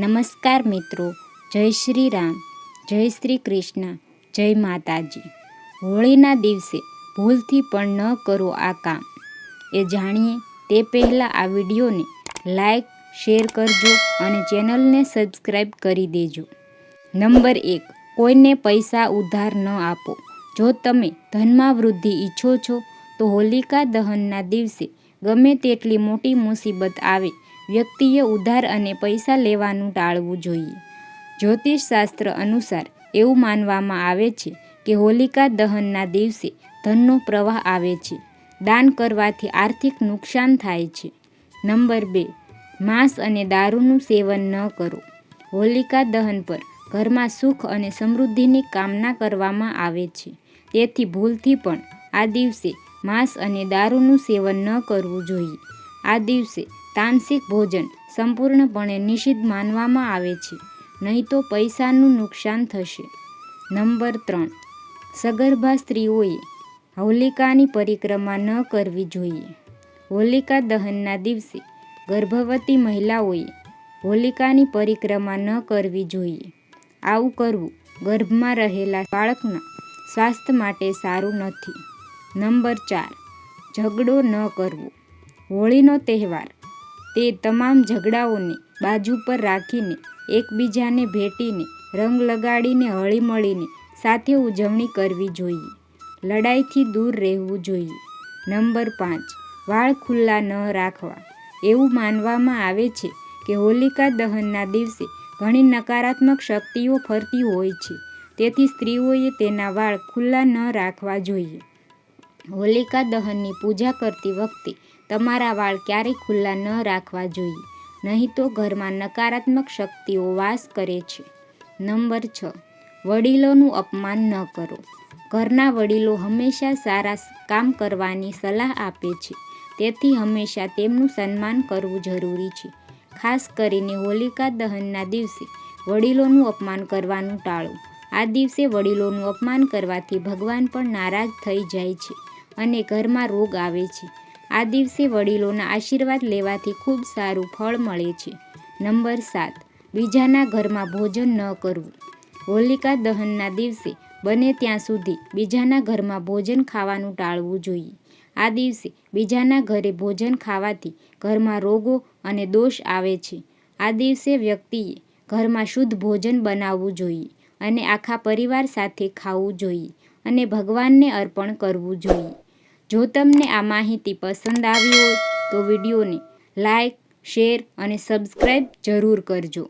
નમસ્કાર મિત્રો, જય શ્રી રામ જય શ્રી કૃષ્ણ જય માતાજી. હોળીના દિવસે ભૂલથી પણ ન કરો આ કામ. એ જાણીએ તે પહેલાં આ વિડીયોને લાઈક, શેર કરજો અને ચેનલને સબસ્ક્રાઈબ કરી દેજો. નંબર એક, કોઈને પૈસા ઉધાર ન આપો. જો તમે ધનમાં વૃદ્ધિ ઈચ્છો છો, તો હોલિકા દહનના દિવસે ગમે તેટલી મોટી મુસીબત આવે વ્યક્તિએ ઉધાર અને પૈસા લેવાનું ટાળવું જોઈએ. જ્યોતિષશાસ્ત્ર અનુસાર એવું માનવામાં આવે છે કે હોલિકા દહનના દિવસે ધનનો પ્રવાહ આવે છે. દાન કરવાથી આર્થિક નુકસાન થાય છે. નંબર બે, માંસ અને દારૂનું સેવન ન કરો. હોલિકા દહન પર ઘરમાં સુખ અને સમૃદ્ધિની કામના કરવામાં આવે છે. તેથી ભૂલથી પણ આ દિવસે માંસ અને દારૂનું સેવન ન કરવું જોઈએ. આ દિવસે તામસિક ભોજન સંપૂર્ણપણે નિષિદ્ધ માનવામાં આવે છે. નહીં તો પૈસાનું નુકસાન થશે. નંબર ત્રણ. સગર્ભા સ્ત્રીઓએ હોલિકાની પરિક્રમા ન કરવી જોઈએ. હોલિકા દહનના દિવસે ગર્ભવતી મહિલાઓએ હોલિકાની પરિક્રમા ન કરવી જોઈએ. આવું કરવું ગર્ભમાં રહેલા બાળકના સ્વાસ્થ્ય માટે સારું નથી. નંબર ચાર. ઝઘડો ન કરવો. હોળીનો તહેવાર તે તમામ ઝઘડાઓને બાજુ પર રાખીને એકબીજાને ભેટીને, રંગ લગાડીને, હળીમળીને સાથે ઉજવણી કરવી જોઈએ. લડાઈથી દૂર રહેવું જોઈએ. નંબર પાંચ. વાળ ખુલ્લા ન રાખવા. એવું માનવામાં આવે છે કે હોલિકા દહનના દિવસે ઘણી નકારાત્મક શક્તિઓ ફરતી હોય છે. તેથી સ્ત્રીઓએ તેના વાળ ખુલ્લા ન રાખવા જોઈએ. હોલિકા દહનની પૂજા કરતી વખતે તમારા વાળ ક્યારેય ખુલ્લા ન રાખવા જોઈએ, નહીં તો ઘરમાં નકારાત્મક શક્તિઓ વાસ કરે છે. નંબર છ, વડીલોનું અપમાન ન કરો. ઘરના વડીલો હંમેશા સારા કામ કરવાની સલાહ આપે છે. તેથી હંમેશા તેમનું સન્માન કરવું જરૂરી છે. ખાસ કરીને હોલિકા દહનના દિવસે વડીલોનું અપમાન કરવાનું ટાળો. આ દિવસે વડીલોનું અપમાન કરવાથી ભગવાન પણ નારાજ થઈ જાય છે અને ઘરમાં રોગ આવે છે. આ દિવસે વડીલોના આશીર્વાદ લેવાથી ખૂબ સારું ફળ મળે છે. નંબર સાત, બીજાના ઘરમાં ભોજન ન કરવું. હોલિકા દહનના દિવસે બને ત્યાં સુધી બીજાના ઘરમાં ભોજન ખાવાનું ટાળવું જોઈએ. આ દિવસે બીજાના ઘરે ભોજન ખાવાથી ઘરમાં રોગો અને દોષ આવે છે. આ દિવસે વ્યક્તિએ ઘરમાં શુદ્ધ ભોજન બનાવવું જોઈએ અને આખા પરિવાર સાથે ખાવું જોઈએ અને ભગવાનને અર્પણ કરવું જોઈએ. જો તમને આ માહિતી પસંદ આવી હોય તો વિડીયોને લાઇક શેર અને સબસ્ક્રાઈબ જરૂર કરજો.